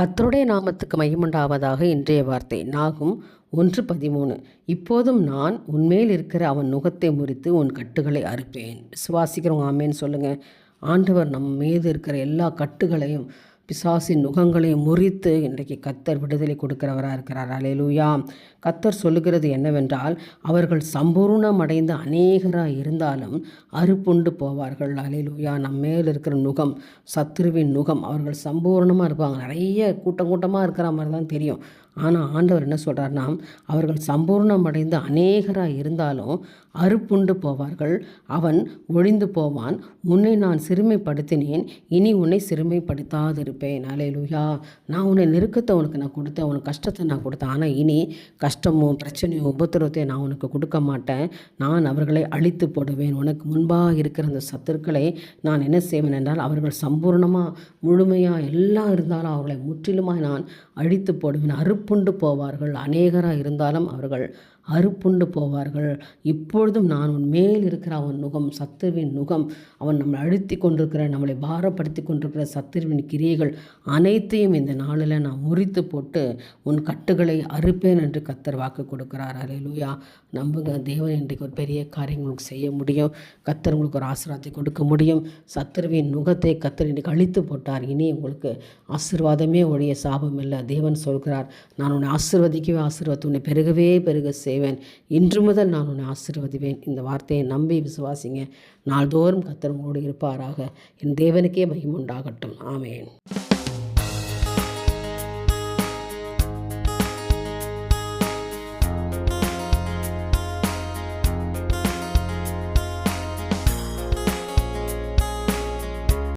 கத்தருடைய நாமத்துக்கு மகிமுண்டாவதாக இன்றைய வார்த்தை. நாகும் ஒன்று பதிமூணு. இப்போதும் நான் உன்மேல் இருக்கிற அவன் நுகத்தை முறித்து உன் கட்டுகளை அறுப்பேன். விசுவாசிக்கிறவங்க ஆமேன்னு சொல்லுங்கள் ஆண்டவர் நம்ம மீது இருக்கிற எல்லா கட்டுகளையும் பிசாசின் முகங்களை முறித்து இன்றைக்கு கத்தர் விடுதலை கொடுக்கிறவராக இருக்கிறார். அலையலூயா கத்தர் சொல்லுகிறது என்னவென்றால் அவர்கள் சம்பூர்ணமடைந்த அநேகராக இருந்தாலும் அறுப்புண்டு போவார்கள். அலையலூயா நம்ம மேல் இருக்கிற நுகம் சத்ருவின் நுகம் அவர்கள் சம்பூர்ணமாக இருப்பாங்க. நிறைய கூட்டம் கூட்டமாக இருக்கிற மாதிரி தான் தெரியும். ஆனால் ஆண்டவர் என்ன சொல்கிறார்னா அவர்கள் சம்பூர்ணமடைந்து அநேகராக இருந்தாலும் அறுப்புண்டு போவார்கள். அவன் ஒழிந்து போவான். உன்னை நான் சிறுமைப்படுத்தினேன். இனி உன்னை சிறுமைப்படுத்தாதிருப்பேன். அலையலுயா நான் உன்னை நெருக்கத்தை உனக்கு நான் கொடுத்தேன். உனக்கு கஷ்டத்தை நான் கொடுத்தேன். ஆனால் இனி கஷ்டமும் பிரச்சனையும் உபத்திரத்தையும் நான் உனக்கு கொடுக்க மாட்டேன். நான் அவர்களை அழித்து போடுவேன். உனக்கு முன்பாக இருக்கிற அந்த சத்துருக்களை நான் என்ன செய்வேன் என்றால் அவர்கள் சம்பூர்ணமாக முழுமையாக எல்லாம் இருந்தாலும் அவர்களை முற்றிலுமாக நான் அழித்து போடுவேன். அறுப்புண்டு போவார்கள். அநேகராக இருந்தாலும் அவர்கள் அறுப்புண்டு போவார்கள். இப்பொழுதும் நான் உன் மேல் இருக்கிற அவன் நுகம் சத்துருவின் நுகம். அவன் நம்மளை அழுத்தி கொண்டிருக்கிற நம்மளை பாரப்படுத்தி கொண்டிருக்கிற சத்துருவின் கிரியைகள் அனைத்தையும் இந்த நாளில் நான் முறித்து போட்டு உன் கட்டுகளை அறுப்பேன் என்று கத்தர் வாக்கு கொடுக்கிறார். அலையிலுயா நம்புங்க தேவன் இன்றைக்கு ஒரு பெரிய காரியம் உங்களுக்கு செய்ய முடியும். கத்தர் உங்களுக்கு ஒரு ஆசீர்வாதத்தை கொடுக்க முடியும். சத்துருவின் நுகத்தை கத்தர் இன்றைக்கு அழித்து போட்டார். இனி உங்களுக்கு ஆசீர்வாதமே ஒழிய சாபம் இல்லை. தேவன் சொல்கிறார் நான் உன்னை ஆசீர்வதிக்கவே ஆசீர்வாதத்தை உன்னை பெருகவே பெருக செய்வேன். இன்று முதல் நான் உன்னை ஆசீர்வதிவேன் இந்த வார்த்தையை நம்பி விசுவாசிங்க. நாள்தோறும் கத்தர் உங்களோடு இருப்பாராக. என் தேவனுக்கே மகிமுண்டாகட்டும் ஆமேன்.